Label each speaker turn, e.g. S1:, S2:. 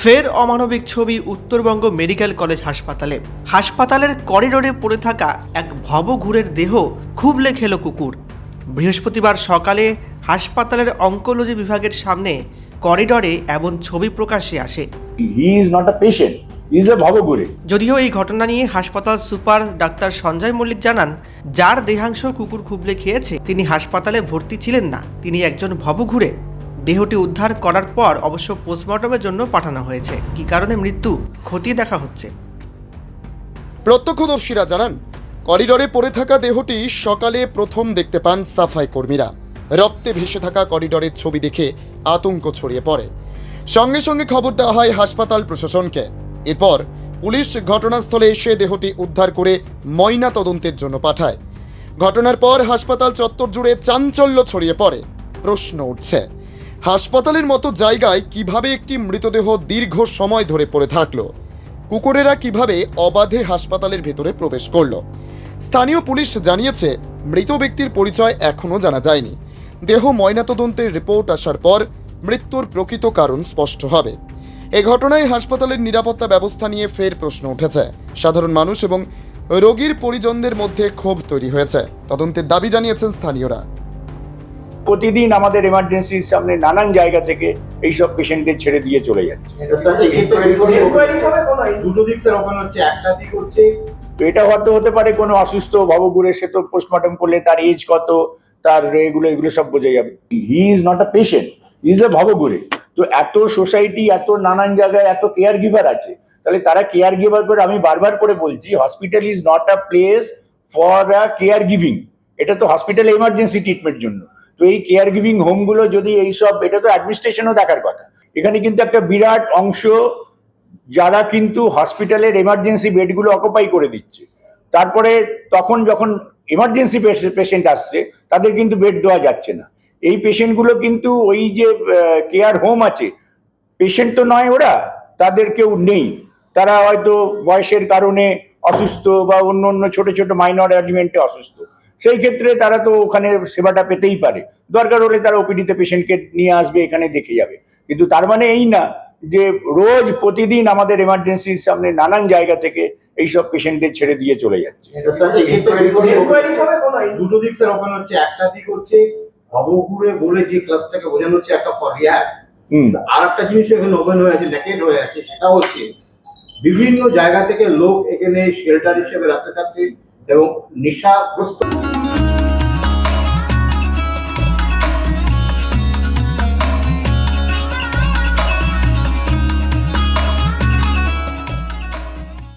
S1: ফের অমানবিক ছবি উত্তরবঙ্গ মেডিকেল কলেজ হাসপাতালে। হাসপাতালের করিডোরে পড়ে থাকা এক ভবঘুরের দেহ খুবলে খেল কুকুর। বৃহস্পতিবার সকালে হাসপাতালের অঙ্কোলজি বিভাগের সামনে করিডোরে এমন ছবি প্রকাশে আসে। যদিও এই ঘটনা নিয়ে হাসপাতাল সুপার ডাক্তার সঞ্জয় মল্লিক জানান যার দেহাংশ কুকুর খুবলে খেয়েছে তিনি হাসপাতালে ভর্তি ছিলেন না তিনি একজন ভবঘুরে। দেহটি উদ্ধার করার পর অবশ্য পোস্টমর্টমের জন্য পাঠানো হয়েছে। কী কারণে মৃত্যু ক্ষতি দেখা হচ্ছে?
S2: প্রত্যক্ষদর্শীরা জানান, করিডোরে পড়ে থাকা দেহটি সকালে প্রথম দেখতে পান সাফাই কর্মীরা। রক্তে ভেসে থাকা করিডোরের ছবি দেখে আতঙ্ক ছড়িয়ে পড়ে। সঙ্গে সঙ্গে খবর দেওয়া হয় হাসপাতাল প্রশাসনকে। এরপর পুলিশ ঘটনাস্থলে এসে দেহটি উদ্ধার করে ময়না তদন্তের জন্য পাঠায়। ঘটনার পর হাসপাতাল চত্বর জুড়ে চাঞ্চল্য ছড়িয়ে পড়ে। প্রশ্ন উঠছে হাসপাতালের মতো জায়গায় কীভাবে একটি মৃতদেহ দীর্ঘ সময় ধরে পড়ে থাকল? কুকুরেরা কীভাবে অবাধে হাসপাতালের ভেতরে প্রবেশ করল? স্থানীয় পুলিশ জানিয়েছে, মৃত ব্যক্তির পরিচয় এখনও জানা যায়নি। দেহ ময়নাতদন্তের রিপোর্ট আসার পর মৃত্যুর প্রকৃত কারণ স্পষ্ট হবে। এ ঘটনায় হাসপাতালের নিরাপত্তা ব্যবস্থা নিয়ে ফের প্রশ্ন উঠেছে। সাধারণ মানুষ এবং রোগীর পরিজনদের মধ্যে ক্ষোভ তৈরি হয়েছে। তদন্তের দাবি জানিয়েছেন স্থানীয়রা।
S3: প্রতিদিন আমাদের এমার্জেন্সির সামনে নানান জায়গা থেকে এইসব পেশেন্টদের ছেড়ে দিয়ে চলে যাচ্ছে।
S4: দুটো দিক স্যার ওপেন হচ্ছে একটা দিক হচ্ছে
S3: তো এটা হয়তো হতে পারে কোনো অসুস্থ ভবঘুরে সে তো পোস্টমর্টম করলে তার এজ কত তার এগুলো এগুলো সব বোঝা যাবে। He is not a patient he is a ভবঘুরে। তো এত সোসাইটি এত নানান জায়গায় এত কেয়ার গিভার আছে তাহলে তারা কেয়ার গিভার করে আমি বারবার করে বলছি hospital is not a place for a care giving এটা তো হসপিটাল এমার্জেন্সি ট্রিটমেন্ট জন্য। তো এই কেয়ার গিভিং হোমগুলো যদি এইসব, এটা তো অ্যাডমিনিস্ট্রেশনও দেখার কথা। এখানে কিন্তু একটা বিরাট অংশ যারা কিন্তু হসপিটালের এমার্জেন্সি বেডগুলো অকুপাই করে দিচ্ছে। তারপরে তখন যখন এমার্জেন্সি পেশেন্ট আসছে, তাদের কিন্তু বেড দেওয়া যাচ্ছে না। এই পেশেন্টগুলো কিন্তু ওই যে কেয়ার হোম আছে পেশেন্ট তো নয় ওরা, তাদের কেউ নেই। তারা হয়তো বয়সের কারণে অসুস্থ বা অন্য অন্য ছোট ছোট মাইনর অ্যালিমেন্টে অসুস্থ। সেই ক্ষেত্রে তারা তো ওখানে সেবাটা পেতেই পারে। দরকার হলে তারা ওপিডিতে পেশেন্টকে নিয়ে আসবে এখানে দেখে যাবে। কিন্তু তার মানে এই না যে রোজ প্রতিদিন আমাদের এমার্জেন্সির সামনে নানান জায়গা থেকে এইসব পেশেন্টদের ছেড়ে দিয়ে চলে যাচ্ছে।
S4: দুটো দিক স্যার ওপেন হচ্ছে একটা দিক হচ্ছে ভবঘুরে বলে যে ক্লাসটাকে বোঝানো হচ্ছে একটা ফর রিহ্যাব আর একটা জিনিস এখানে ওপেন হয়ে আছে ন্যাকেড হয়ে আছে সেটা হচ্ছে বিভিন্ন জায়গা থেকে লোক এখানে শেল্টার হিসেবে রাখতে থাকছে। এবং নেশাগ্রস্ত।